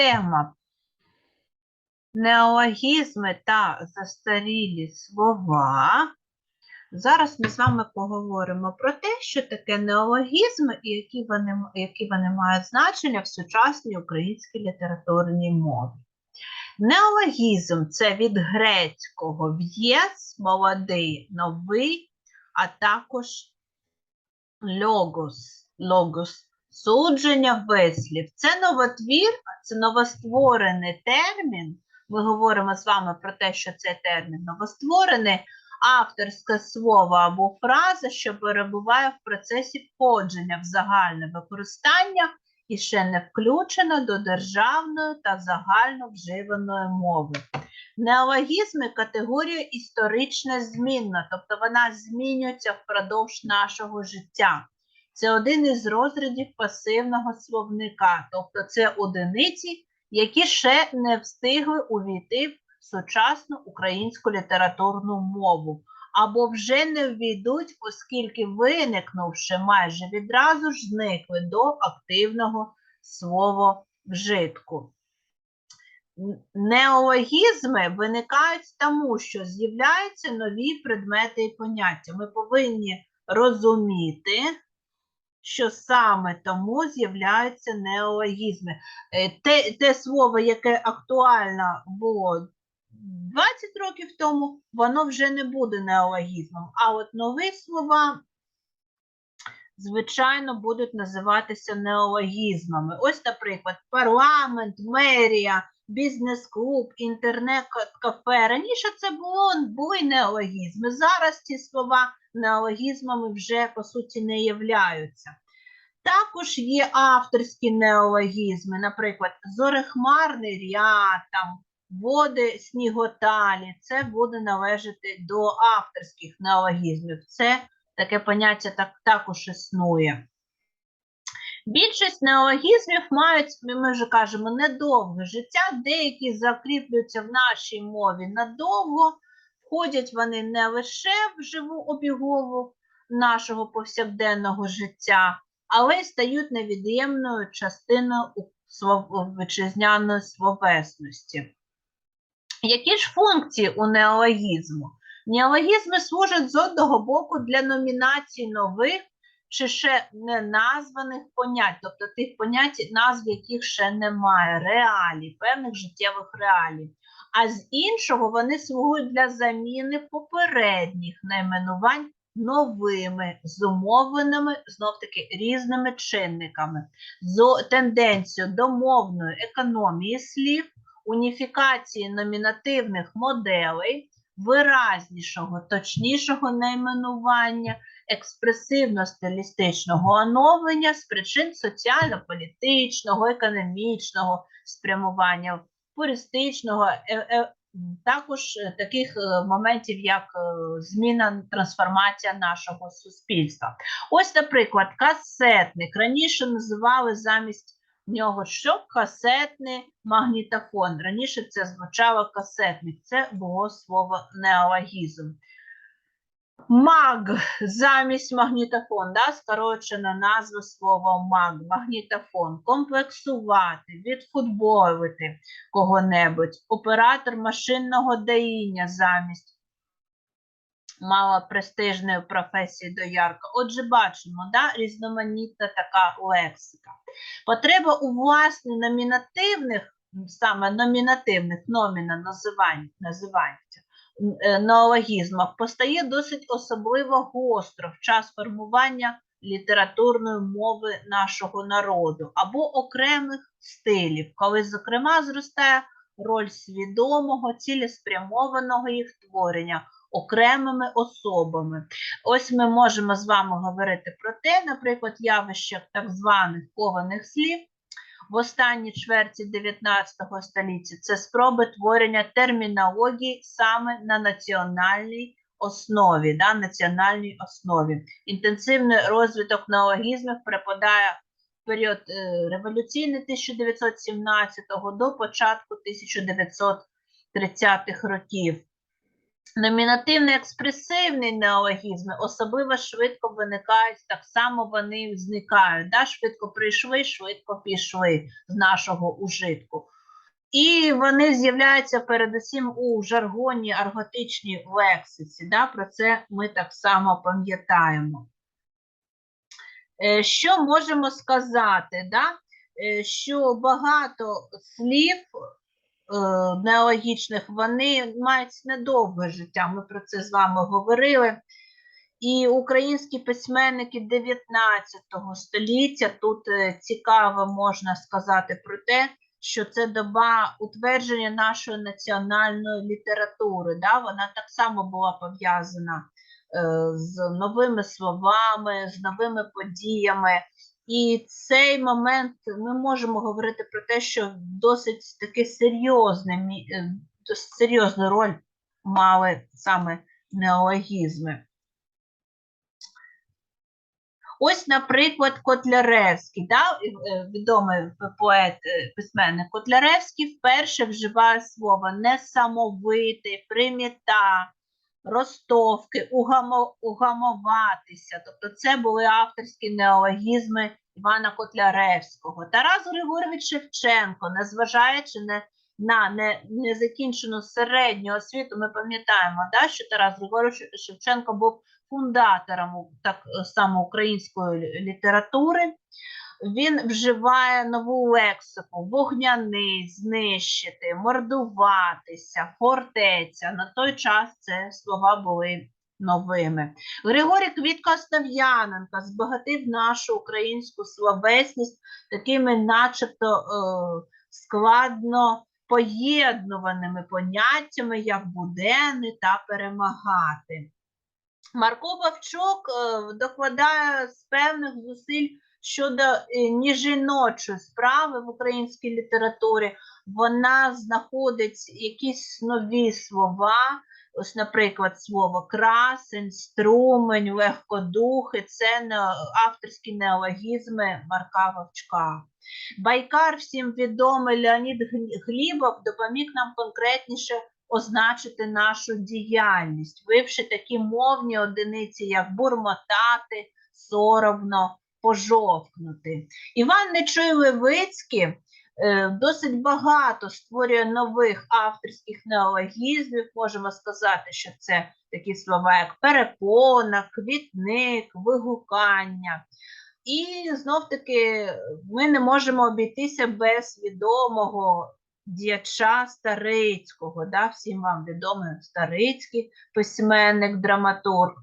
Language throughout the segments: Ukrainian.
тема неологізми та застарілі слова. Зараз ми з вами поговоримо про те, що таке неологізми і які вони, які вони мають значення в сучасній українській літературній мові. Неологізм це від грецького в'єс, молодий, новий, а також логос, логос, судження вислів. Це новотвір, це новостворений термін. Ми говоримо з вами про те, що це термін новостворений, авторське слово або фраза, що перебуває в процесі входження в загальне використання і ще не включена до державної та загально вживаної мови. Неологізми категорія історична змінна, тобто вона змінюється впродовж нашого життя. Це один із розрядів пасивного словника, тобто це одиниці, які ще не встигли увійти в сучасну українську літературну мову, або вже не ввійдуть, оскільки виникнувши майже відразу ж зникли до активного слововжитку. Неологізми виникають тому, що з'являються нові предмети і поняття. Ми повинні розуміти, що саме тому з'являються неологізми. Е, Те, те слово, яке актуально було 20 років тому, воно вже не буде неологізмом. А от нові слова, звичайно, будуть називатися неологізмами. Ось, наприклад, парламент, мерія, бізнес-клуб, інтернет-кафе. Раніше це було, були неологізми. Зараз ці слова неологізмами вже, по суті, не являються. Також є авторські неологізми, наприклад, зорехмарний ряд, там, води сніготалі. Це буде належати до авторських неологізмів. Це таке поняття так, також існує. Більшість неологізмів мають, ми вже кажемо, недовге життя, деякі закріплюються в нашій мові надовго, входять вони не лише в живу обігову нашого повсякденного життя, але й стають невід'ємною частиною вітчизняної словесності. Які ж функції у неологізму? Неологізми служать з одного боку для номінації нових чи ще не названих понять, тобто тих понять, назв яких ще немає, реалій, певних життєвих реалій. А з іншого вони слугують для заміни попередніх найменувань новими, зумовленими знов-таки різними чинниками, з тенденцією до мовної економії слів, уніфікації номінативних моделей, виразнішого, точнішого найменування, експресивно-стилістичного оновлення з причин соціально-політичного, економічного спрямування, туристичного, е- е- також е, таких е, моментів, як е, зміна, трансформація нашого суспільства. Ось, наприклад, касетник раніше називали замість нього що касетний магнітофон. Раніше це звучало касетник, це було слово неологізм. Маг замість магнітофон, да, скорочена назва слова маг, магнітофон, комплексувати, відфутболити кого-небудь, оператор машинного доїння замість малопрестижної професії доярка. Отже, бачимо, да, різноманітна така лексика. Потреба у власне номінативних, саме номінативних номіна називань, е, неологізмах постає досить особливо гостро в час формування літературної мови нашого народу або окремих стилів, коли, зокрема, зростає роль свідомого, цілеспрямованого їх творення окремими особами. Ось ми можемо з вами говорити про те, наприклад, явище так званих кованих слів в останній чверті 19 століття це спроби творення термінології саме на національній основі, да, національній основі. Інтенсивний розвиток неологізмів припадає в період е, революційний 1917 до початку 1930-х років. Номінативний експресивний неологізми особливо швидко виникають, так само вони зникають. Да? Швидко прийшли, швидко пішли з нашого ужитку. І вони з'являються передусім у жаргоні арготичній лексиці. Да? Про це ми так само пам'ятаємо. Е, Що можемо сказати? Да? Е, Що багато слів неологічних, вони мають недовге життя. Ми про це з вами говорили. І українські письменники 19 століття тут е, цікаво можна сказати про те, що це доба утвердження нашої національної літератури. Да? Вона так само була пов'язана е, з новими словами, з новими подіями. І цей момент ми можемо говорити про те, що досить таки серйозний, е, досить серйозну роль мали саме неологізми. Ось, наприклад, Котляревський, да? е, відомий поет, е, письменник Котляревський вперше вживає слово несамовитий, приміта, ростовки, угамо, угамоватися. Тобто це були авторські неологізми Івана Котляревського. Тарас Григорович Шевченко, незважаючи не, на не, незакінчену середню освіту, ми пам'ятаємо, да, що Тарас Григорович Шевченко був фундатором так само української літератури. Він вживає нову лексику: вогняний, знищити, мордуватися, фортеця. На той час це слова були новими. Григорій Квітко Остав'яненко збагатив нашу українську словесність такими, начебто, е, складно поєднуваними поняттями, як буденний та перемагати. Марко Бавчук е, докладає з певних зусиль щодо е, ніжіночої справи в українській літературі. Вона знаходить якісь нові слова. Ось, наприклад, слово красень, струмень, легкодухи це авторські неологізми Марка Вовчка. Байкар всім відомий Леонід Гл- Глібов допоміг нам конкретніше означити нашу діяльність, вивши такі мовні одиниці, як бурмотати, соромно, пожовкнути. Іван Нечуй Левицький е, досить багато створює нових авторських неологізмів. Можемо сказати, що це такі слова, як перепона, квітник, вигукання. І знов-таки ми не можемо обійтися без відомого діяча Старицького, да, всім вам відомий Старицький письменник, драматург,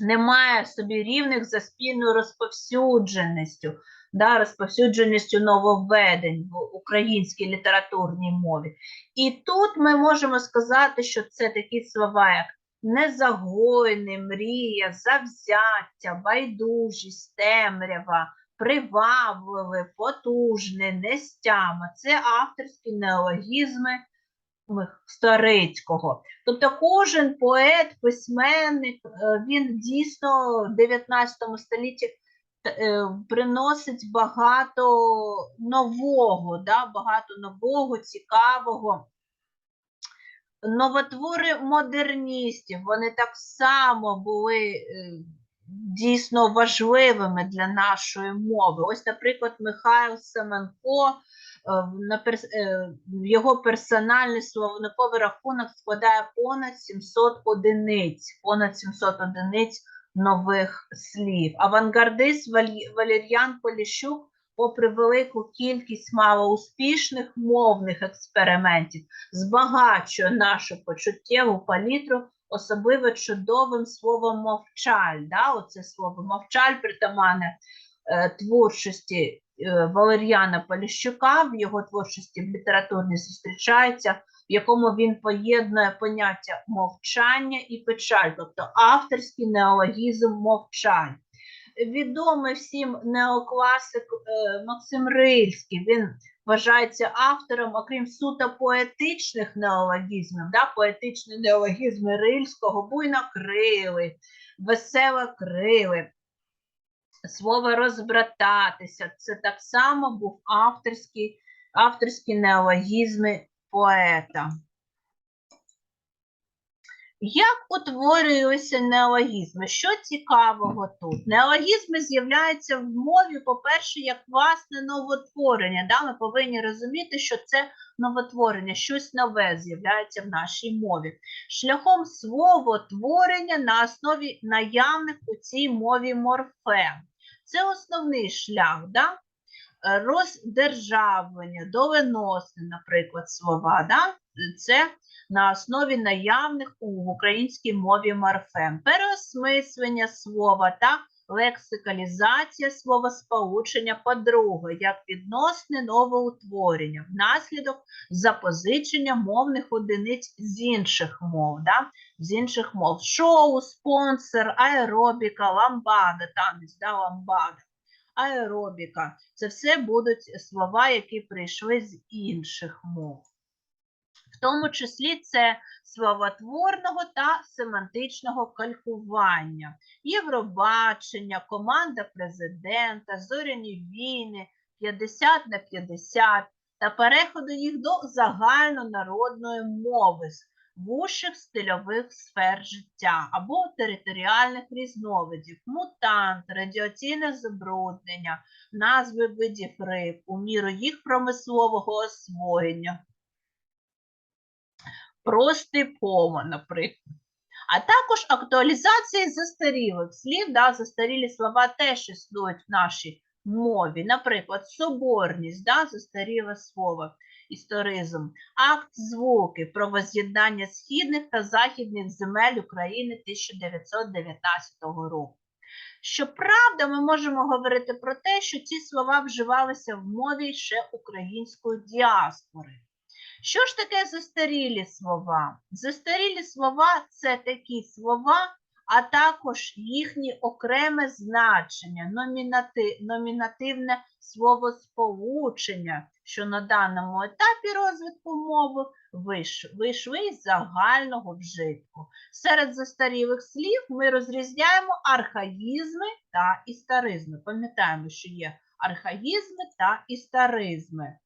не має собі рівних за спільною розповсюдженістю, да, розповсюдженістю нововведень в українській літературній мові. І тут ми можемо сказати, що це такі слова, як незагойний, мрія, завзяття, байдужість, темрява, привабливе, потужне, нестяма. Це авторські неологізми Старицького. Тобто кожен поет, письменник, е, він дійсно в 19 столітті е, приносить багато нового, да, багато нового, цікавого. Новотвори модерністів, вони так само були е, дійсно важливими для нашої мови. Ось, наприклад, Михайло Семенко, його персональний словниковий рахунок складає понад 700 одиниць, понад 700 одиниць нових слів. Авангардист Валер'ян Поліщук, попри велику кількість малоуспішних мовних експериментів, збагачує нашу почуттєву палітру особливо чудовим словом мовчаль. Да? Оце слово мовчаль притаманне е, творчості е, Валеріана Поліщука, в його творчості в літературній зустрічається, в якому він поєднує поняття мовчання і печаль, тобто авторський неологізм мовчаль. Відомий всім неокласик е, Максим Рильський, він вважається автором, окрім суто поетичних неологізмів, да, поетичні неологізми Рильського, буйнокрили, веселокрили, слово розбрататися. Це так само був авторський, авторські неологізми поета. Як утворюються неологізми? Що цікавого тут? Неологізми з'являються в мові, по-перше, як власне новотворення. Да? Ми повинні розуміти, що це новотворення, щось нове з'являється в нашій мові. Шляхом словотворення на основі наявних у цій мові морфем. Це основний шлях. Да? Е, Роздержавлення, доленосне, наприклад, слова. Да? Це на основі наявних у українській мові морфем, переосмислення слова та лексикалізація словосполучення по-друге, як відносне новоутворення, внаслідок запозичення мовних одиниць з інших мов, да? З інших мов. Шоу, спонсор, аеробіка, ламбада, танець, да, ламбада, аеробіка. Це все будуть слова, які прийшли з інших мов в тому числі це словотворного та семантичного калькування, Євробачення, команда президента, зоряні війни, 50 на 50 та переходу їх до загальнонародної мови вужчих стильових сфер життя або територіальних різновидів, мутант, радіаційне забруднення, назви видів риб у міру їх промислового освоєння простипово, наприклад. А також актуалізації застарілих слів, да, застарілі слова теж існують в нашій мові. Наприклад, соборність, да, застаріле слово, історизм, акт звуки про воз'єднання східних та західних земель України 1919 року. Щоправда, ми можемо говорити про те, що ці слова вживалися в мові ще української діаспори. Що ж таке застарілі слова? Застарілі слова це такі слова, а також їхнє окреме значення, номінати, номінативне словосполучення, що на даному етапі розвитку мови вийшли з загального вжитку. Серед застарілих слів ми розрізняємо архаїзми та історизми. Пам'ятаємо, що є архаїзми та історизми.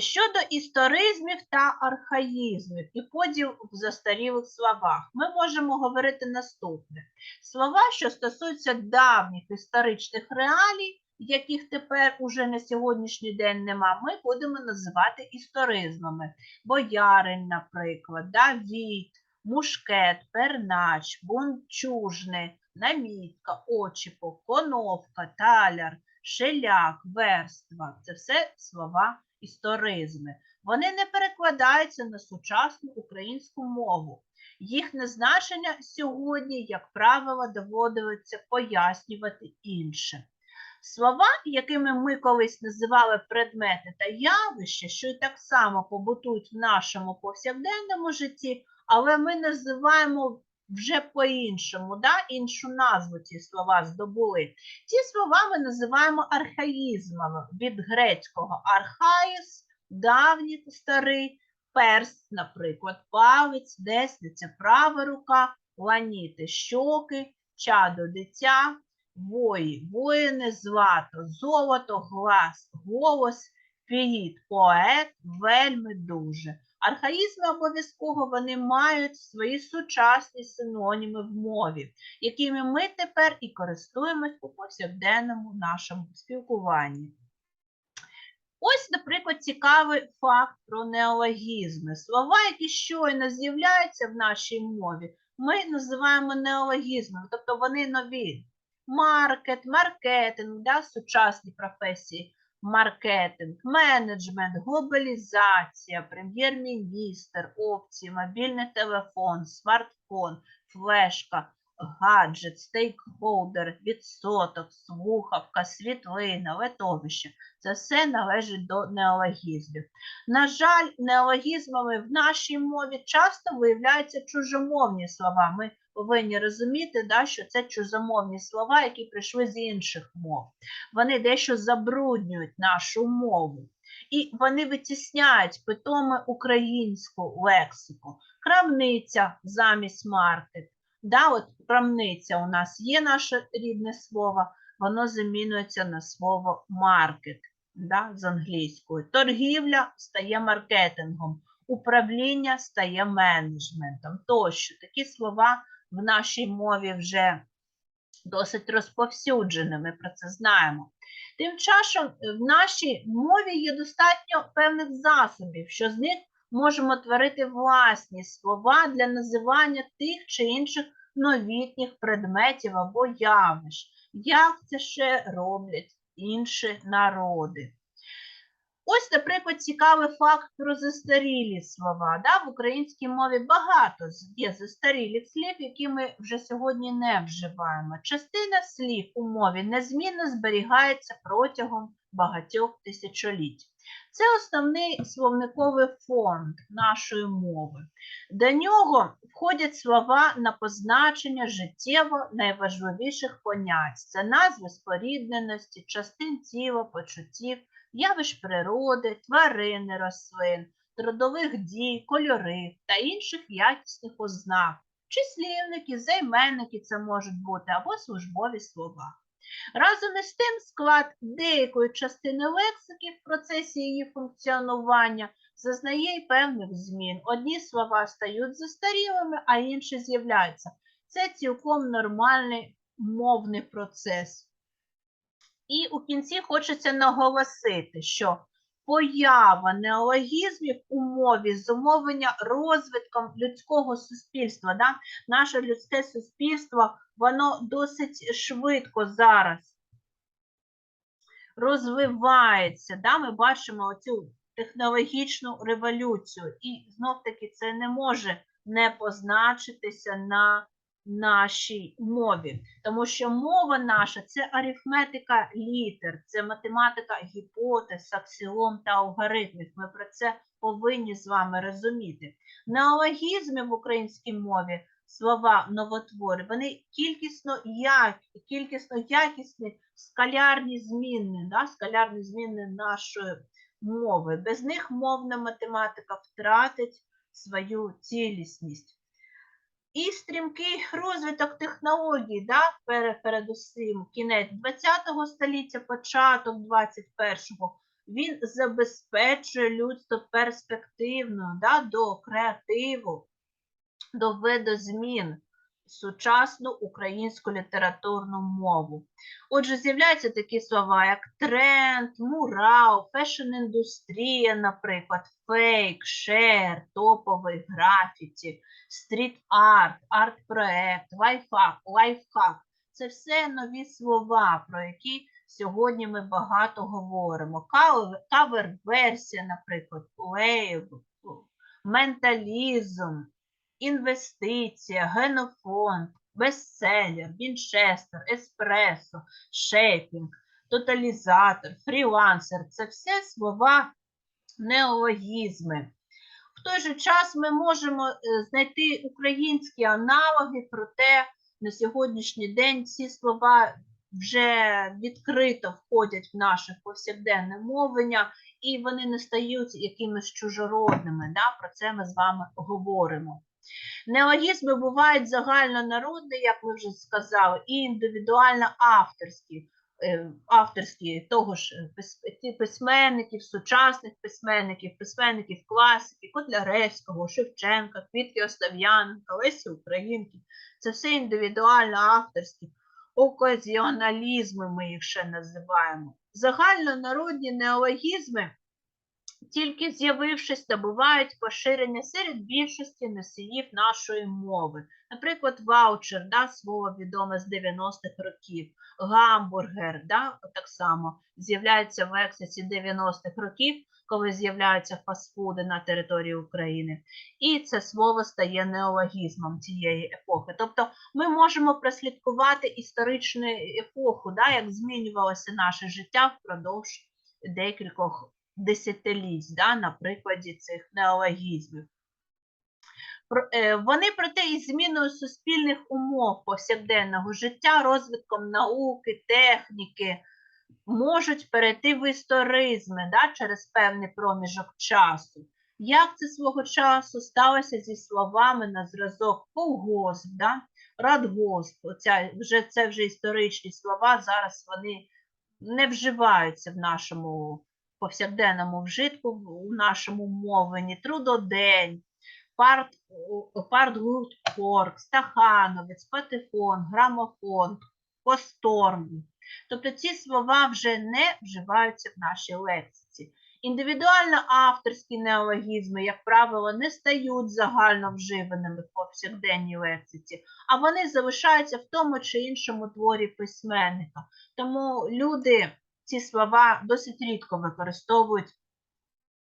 Щодо історизмів та архаїзмів і поділ в застарілих словах, ми можемо говорити наступне: слова, що стосуються давніх історичних реалій, яких тепер уже на сьогоднішній день нема, ми будемо називати історизмами. Боярин, наприклад, Давід, мушкет, пернач, бунчужний, намітка, очіпок, коновка, таляр, шеляк, верства це все слова історизми. Вони не перекладаються на сучасну українську мову. Їхнє значення сьогодні, як правило, доводиться пояснювати інше. Слова, якими ми колись називали предмети та явища, що й так само побутують в нашому повсякденному житті, але ми називаємо вже по-іншому, да? іншу назву ці слова здобули. Ці слова ми називаємо архаїзмами від грецького архаїс, давній старий, перст, наприклад, палець, десниця, права рука, ланіти щоки, чадо дитя, вої, воїни, злато, золото, глас, голос, фіїт, поет, вельми дуже. Архаїзми обов'язково вони мають свої сучасні синоніми в мові, якими ми тепер і користуємось у повсякденному нашому спілкуванні. Ось, наприклад, цікавий факт про неологізми. Слова, які щойно з'являються в нашій мові, ми називаємо неологізмами, тобто вони нові. Маркет, маркетинг, да, сучасні професії маркетинг, менеджмент, глобалізація, прем'єр-міністр, опції, мобільний телефон, смартфон, флешка, гаджет, стейкхолдер, відсоток, слухавка, світлина, летовище. Це все належить до неологізмів. На жаль, неологізмами в нашій мові часто виявляються чужомовні слова. Ми повинні розуміти, да, що це чужомовні слова, які прийшли з інших мов. Вони дещо забруднюють нашу мову. І вони витісняють питоми українську лексику. Крамниця замість маркет. Да, от Крамниця у нас є наше рідне слово, воно замінюється на слово маркет да, з англійської. Торгівля стає маркетингом. управління стає менеджментом. Тощо такі слова в нашій мові вже досить розповсюджені, ми про це знаємо. Тим часом е, в нашій мові є достатньо певних засобів, що з них можемо творити власні слова для називання тих чи інших новітніх предметів або явищ. Як це ще роблять інші народи? Ось, наприклад, цікавий факт про застарілі слова. Да? В українській мові багато є застарілих слів, які ми вже сьогодні не вживаємо. Частина слів у мові незмінно зберігається протягом багатьох тисячоліть. Це основний словниковий фонд нашої мови. До нього входять слова на позначення життєво найважливіших понять. Це назви спорідненості, частин тіла, почуттів, явищ природи, тварини, рослин, трудових дій, кольорів та інших якісних ознак. Числівники, займенники це можуть бути або службові слова. Разом із тим, склад деякої частини лексики в процесі її функціонування зазнає й певних змін. Одні слова стають застарілими, а інші з'являються. Це цілком нормальний мовний процес. І у кінці хочеться наголосити, що поява неологізмів у мові зумовлення розвитком людського суспільства. Да? Наше людське суспільство, воно досить швидко зараз розвивається. Да? Ми бачимо оцю технологічну революцію. І знов-таки це не може не позначитися на нашій мові, тому що мова наша це арифметика літер, це математика гіпотез, аксіом та алгоритмів. Ми про це повинні з вами розуміти. Неологізми в українській мові слова новотвори, вони кількісно, як, кількісно якісні скалярні змінни, да? скалярні змінни нашої мови. Без них мовна математика втратить свою цілісність. І стрімкий розвиток технологій, да, передусім. Кінець ХХ століття, початок 21-го, він забезпечує людство перспективно да, до креативу, до видозмін сучасну українську літературну мову. Отже, з'являються такі слова, як тренд, мурал, фешн-індустрія, наприклад, фейк, шер, топовий графіті, стріт-арт, арт-проект, лайфхак, лайфхак. Це все нові слова, про які сьогодні ми багато говоримо. Кавер- Кавер-версія, наприклад, лейб, менталізм, інвестиція, генофонд, бестселер, вінчестер, еспресо, шейпінг, тоталізатор, фрілансер це все слова неологізми. В той же час ми можемо е, знайти українські аналоги, проте на сьогоднішній день ці слова вже відкрито входять в наше повсякденне мовлення, і вони не стають якимись чужородними. Да? Про це ми з вами говоримо. Неологізми бувають загальнонародні, як ми вже сказали, і індивідуально авторські, е, авторські того ж е, письменників, сучасних письменників, письменників класиків, Котляревського, Шевченка, Квітки Остав'яненка, Лесі Українки. Це все індивідуально авторські. Оказіоналізми ми їх ще називаємо. Загальнонародні неологізми тільки з'явившись, набувають поширення серед більшості носіїв нашої мови. Наприклад, ваучер, да, слово відоме з 90-х років, гамбургер, да, так само з'являється в лексиці 90-х років, коли з'являються фастфуди на території України. І це слово стає неологізмом цієї епохи. Тобто ми можемо прослідкувати історичну епоху, да, як змінювалося наше життя впродовж декількох десятиліть да, на прикладі цих неологізмів. Е, Вони проте із зміною суспільних умов повсякденного життя, розвитком науки, техніки можуть перейти в історизми да, через певний проміжок часу. Як це свого часу сталося зі словами на зразок колгосп, да? радгосп, оця, вже, це вже історичні слова, зараз вони не вживаються в нашому повсякденному вжитку у нашому мовленні, трудодень, парт, о, партгурт, корк, стахановець, патефон, грамофон, посторм. Тобто ці слова вже не вживаються в нашій лексиці. Індивідуально авторські неологізми, як правило, не стають загально вживаними в повсякденній лексиці, а вони залишаються в тому чи іншому творі письменника. Тому люди ці слова досить рідко використовують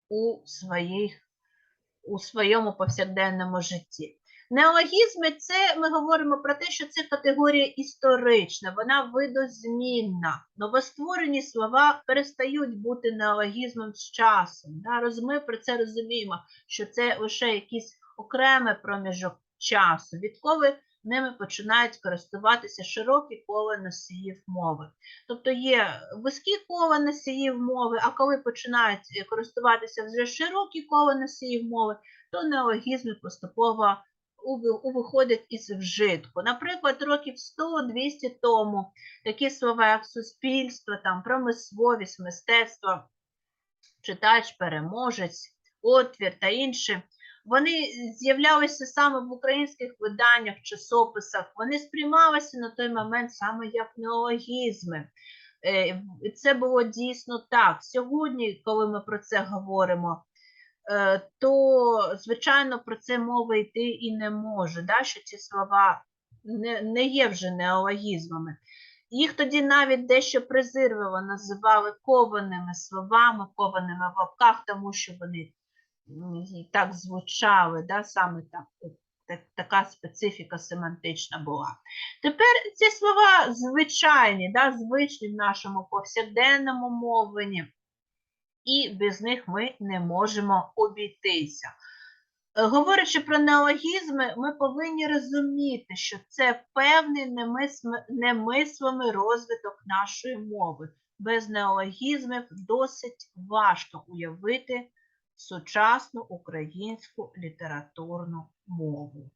у, своїх, у своєму повсякденному житті. Неологізми це ми говоримо про те, що це категорія історична, вона видозмінна. Новостворені слова перестають бути неологізмом з часом. Да? Ми про це розуміємо, що це лише якийсь окремий проміжок часу, відколи ними починають користуватися широкі кола носіїв мови. Тобто є вузькі кола носіїв мови, а коли починають е, користуватися вже широкі кола носіїв мови, то неологізми поступово виходять із вжитку. Наприклад, років 100-200 тому такі слова, як суспільство, там, промисловість, мистецтво, читач, переможець, отвір та інші, вони з'являлися саме в українських виданнях, часописах, вони сприймалися на той момент саме як неологізми. Е, Це було дійсно так. Сьогодні, коли ми про це говоримо, е, то, звичайно, про це мова йти і не може, да, що ці слова не, не є вже неологізмами. Їх тоді навіть дещо презирливо називали кованими словами, кованими в лапках, тому що вони так звучали, да, саме так, так, така специфіка семантична була. Тепер ці слова звичайні, да, звичні в нашому повсякденному мовленні, і без них ми не можемо обійтися. Е, Говорячи про неологізми, ми повинні розуміти, що це певний немислимий розвиток нашої мови. Без неологізмів досить важко уявити сучасну українську літературну мову.